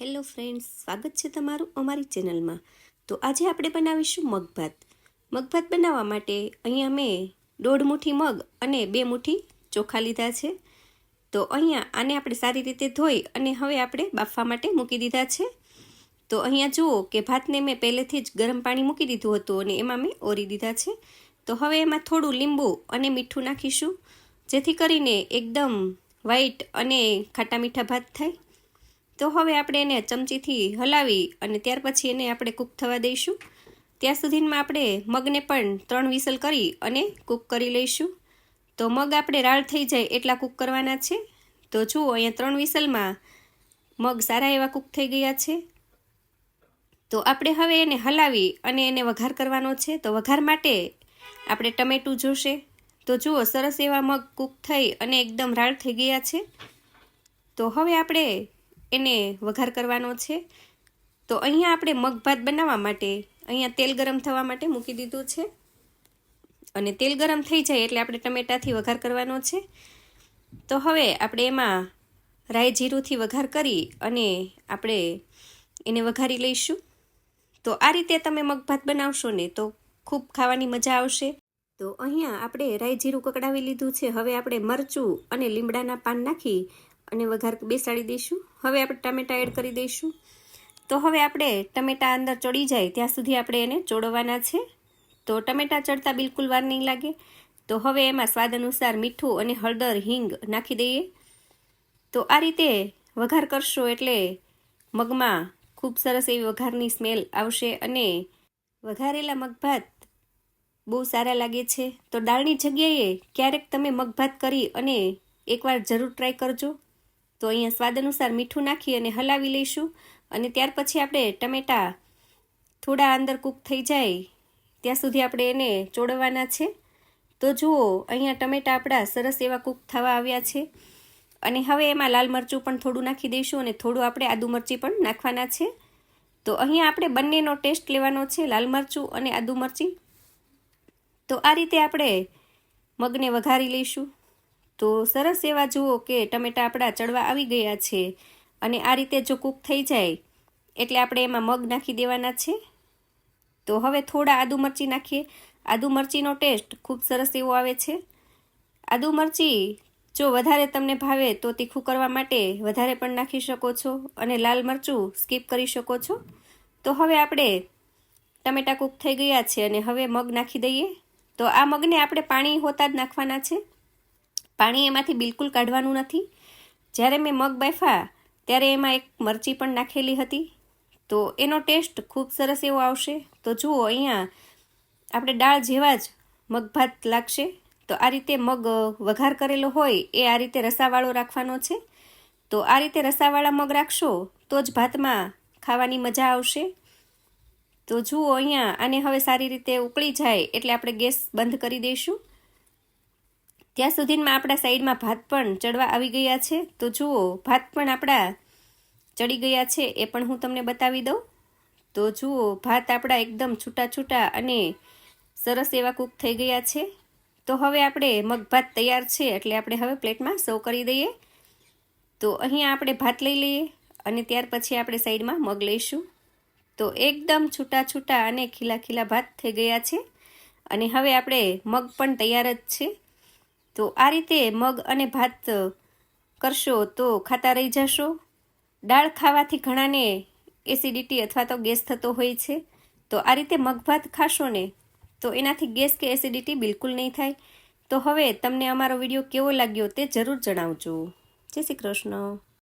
Hello friends, સ્વાગત છે તમારું અમારી ચેનલમાં. તો આજે આપણે બનાવીશું મગભાત. મગભાત બનાવવા માટે અહીંયા મેં દોઢ મુઠ્ઠી મગ અને બે મુઠ્ઠી ચોખા લીધા છે. તો અહીંયા આને આપણે સારી રીતે ધોઈ અને હવે આપણે બાફવા માટે મૂકી દીધા છે. તો અહીંયા જુઓ કે ભાતને મેં પહેલેથી જ ગરમ પાણી મૂકી દીધું હતું અને એમાં મેં ઓરી દીધા છે. તો હવે એમાં થોડું લીંબુ અને મીઠું નાખીશું, જેથી કરીને એકદમ વ્હાઈટ અને ખાટા મીઠા ભાત થાય. તો હવે આપણે એને ચમચીથી હલાવી અને ત્યાર પછી એને આપણે કૂક થવા દઈશું. ત્યાં સુધીમાં આપણે મગને પણ ત્રણ વિસલ કરી અને કૂક કરી લઈશું. તો મગ આપણે રાળ થઈ જાય એટલા કૂક કરવાના છે. તો જુઓ, અહીંયા ત્રણ વિસલમાં મગ સારા એવા કૂક થઈ ગયા છે. તો આપણે હવે એને હલાવી અને એને વઘાર કરવાનો છે. તો વઘાર માટે આપણે ટમેટું જોશે. તો જુઓ, સરસ એવા મગ કૂક થઈ અને એકદમ રાળ થઈ ગયા છે. તો હવે આપણે એને વઘાર કરવાનો છે. તો અહીંયા આપણે મગ ભાત બનાવવા માટે અહીંયા તેલ ગરમ થવા માટે મૂકી દીધું છે. અને તેલ ગરમ થઈ જાય એટલે આપણે ટમેટાથી વઘાર કરવાનો છે. તો હવે આપણે એમાં રાઈ જીરુંથી વઘાર કરી અને આપણે એને વઘારી લઈશું. તો આ રીતે તમે મગભાત બનાવશો ને તો ખૂબ ખાવાની મજા આવશે. તો અહીંયા આપણે રાઈ જીરું કકડાવી લીધું છે. હવે આપણે મરચું અને લીમડાના પાન નાખી અને વઘાર બેસાડી દઈશું. હવે આપણે ટામેટા એડ કરી દઈશું. તો હવે આપણે ટમેટાં અંદર ચડી જાય ત્યાં સુધી આપણે એને ચોળવાના છે. તો ટમેટાં ચડતા બિલકુલ વાર નહીં લાગે. તો હવે એમાં સ્વાદ અનુસાર મીઠું અને હળદર, હિંગ નાખી દઈએ. તો આ રીતે વઘાર કરશો એટલે મગમાં ખૂબ સરસ એવી વઘારની સ્મેલ આવશે અને વઘારેલા મગભાત બહુ સારા લાગે છે. તો દાળની જગ્યાએ ક્યારેક તમે મગભાત કરી અને એકવાર જરૂર ટ્રાય કરજો. તો અહીંયા સ્વાદ અનુસાર મીઠું નાખી અને હલાવી લઈશું. અને ત્યાર પછી આપણે ટમેટા થોડા અંદર કૂક થઈ જાય, ત્યાં સુધી આપણે એને ચોળવવાના છે. તો જુઓ, અહીંયા ટમેટા આપણા સરસ એવા કૂક થવા આવ્યા છે. અને હવે એમાં લાલ મરચું પણ થોડું નાખી દઈશું અને થોડું આપણે આદુ મરચી પણ નાખવાના છે. તો અહીંયા આપણે બંનેનો ટેસ્ટ લેવાનો છે, લાલ મરચું અને આદુ મરચી. તો આ રીતે આપણે મગને વઘારી લઈશું. તો સરસ એવા જુઓ કે ટમેટા આપણા ચડવા આવી ગયા છે. અને આ રીતે જો કૂક થઈ જાય, એટલે આપણે એમાં મગ નાખી દેવાના છે. તો હવે થોડા આદુ મરચી નાખીએ. આદુ મરચીનો ટેસ્ટ ખૂબ સરસ એવો આવે છે. આદુ મરચી જો વધારે તમને ભાવે તો તીખું કરવા માટે વધારે પણ નાખી શકો છો અને લાલ મરચું સ્કીપ કરી શકો છો. તો હવે આપણે ટમેટા કૂક થઈ ગયા છે અને હવે મગ નાખી દઈએ. તો આ મગને આપણે પાણી હોતા જ નાખવાના છે. પાણી એમાંથી બિલકુલ કાઢવાનું નથી. જ્યારે મેં મગ બાફા, ત્યારે એમાં એક મરચી પણ નાખેલી હતી. તો એનો ટેસ્ટ ખૂબ સરસ એવો આવશે. તો જુઓ, અહીંયા આપણે દાળ જેવા જ મગભાત લાગશે. તો આ રીતે મગ વઘાર કરેલો હોય, એ આ રીતે રસાવાળો રાખવાનો છે. તો આ રીતે રસાવાળા મગ રાખશો, તો જ ભાતમાં ખાવાની મજા આવશે. તો જુઓ, અહીંયા આને હવે સારી રીતે ઉકળી જાય, એટલે આપણે ગેસ બંધ કરી દઈશું. ત્યાં સુધીમાં આપણા સાઈડમાં ભાત પણ ચડવા આવી ગયા છે. તો જુઓ, ભાત પણ આપણા ચડી ગયા છે એ પણ હું તમને બતાવી દઉં. તો જુઓ, ભાત આપણા એકદમ છૂટા છૂટા અને સરસ એવા કૂક થઈ ગયા છે. તો હવે આપણે મગભાત તૈયાર છે એટલે આપણે હવે પ્લેટમાં સર્વ કરી દઈએ. તો અહીંયા આપણે ભાત લઈ લઈએ અને ત્યાર પછી આપણે સાઈડમાં મગ લઈશું. તો એકદમ છૂટા છૂટા અને ખીલા ખીલા ભાત થઈ ગયા છે. અને હવે આપણે મગ પણ તૈયાર જ છે. તો આ રીતે મગ અને ભાત કરશો તો ખાતા રહી જશો. દાળ ખાવાથી ઘણાને એસિડિટી અથવા તો ગેસ થતો હોય છે. તો આ રીતે મગભાત ખાશો ને, તો એનાથી ગેસ કે એસિડિટી બિલકુલ નહીં થાય. તો હવે તમને અમારો વીડિયો કેવો લાગ્યો તે જરૂર જણાવજો. જય શ્રી કૃષ્ણ.